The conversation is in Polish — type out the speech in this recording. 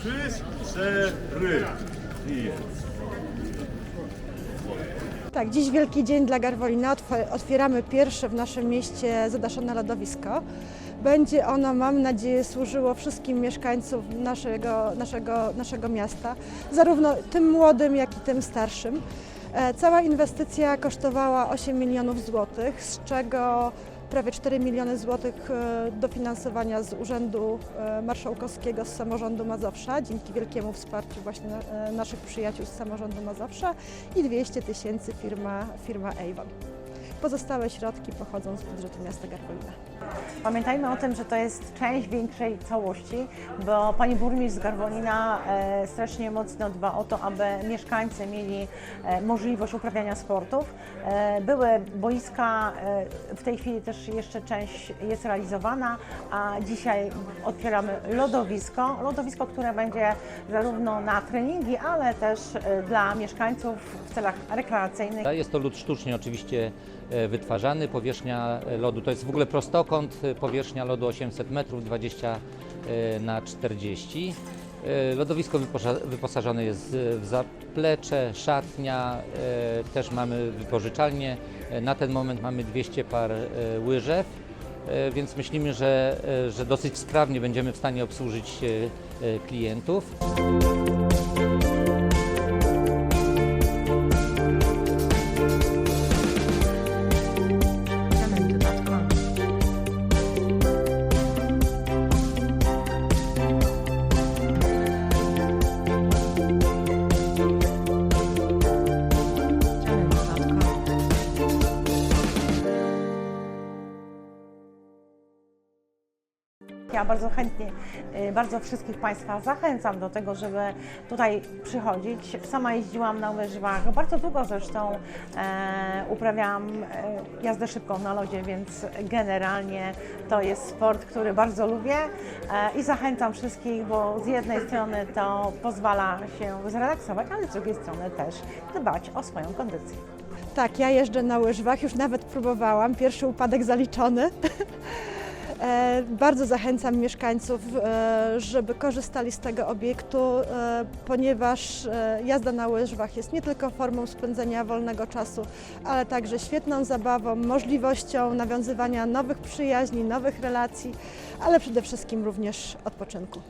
Trzy. Tak, dziś wielki dzień dla Garwolina. Otw- Otwieramy pierwsze w naszym mieście zadaszone lodowisko. Będzie ono, mam nadzieję, służyło wszystkim mieszkańcom naszego, naszego, naszego miasta, zarówno tym młodym, jak i tym starszym. E, Cała inwestycja kosztowała 8 milionów złotych, z czego prawie 4 miliony złotych e, dofinansowania z Urzędu e, Marszałkowskiego z samorządu Mazowsza, dzięki wielkiemu wsparciu właśnie e, naszych przyjaciół z samorządu Mazowsza i 200 tysięcy firma, firma Avon. Pozostałe środki pochodzą z budżetu miasta Garwolina. Pamiętajmy o tym, że to jest część większej całości, bo pani burmistrz z Garwolina e, strasznie mocno dba o to, aby mieszkańcy mieli e, możliwość uprawiania sportów. E, były boiska, w tej chwili też jeszcze część jest realizowana, a dzisiaj otwieramy lodowisko. Lodowisko, które będzie zarówno na treningi, ale też dla mieszkańców w celach rekreacyjnych. Jest to lód sztucznie oczywiście wytwarzany. Powierzchnia e, lodu to jest w ogóle prostokąt, e, powierzchnia lodu 800 metrów, 20 e, na 40. E, Lodowisko wyposa- wyposażone jest w zaplecze, szatnia, e, też mamy wypożyczalnię. E, Na ten moment mamy 200 par e, łyżew, e, więc myślimy, że, e, że dosyć sprawnie będziemy w stanie obsłużyć e, e, klientów. Ja bardzo chętnie, y, bardzo wszystkich Państwa zachęcam do tego, żeby tutaj przychodzić. Sama jeździłam na łyżwach, bardzo długo zresztą e, uprawiałam e, jazdę szybką na lodzie, więc generalnie to jest sport, który bardzo lubię e, i zachęcam wszystkich, bo z jednej strony to pozwala się zrelaksować, ale z drugiej strony też dbać o swoją kondycję. Tak, ja jeżdżę na łyżwach, już nawet próbowałam, pierwszy upadek zaliczony. E, Bardzo zachęcam mieszkańców, e, żeby korzystali z tego obiektu, e, ponieważ jazda na łyżwach jest nie tylko formą spędzenia wolnego czasu, ale także świetną zabawą, możliwością nawiązywania nowych przyjaźni, nowych relacji, ale przede wszystkim również odpoczynku.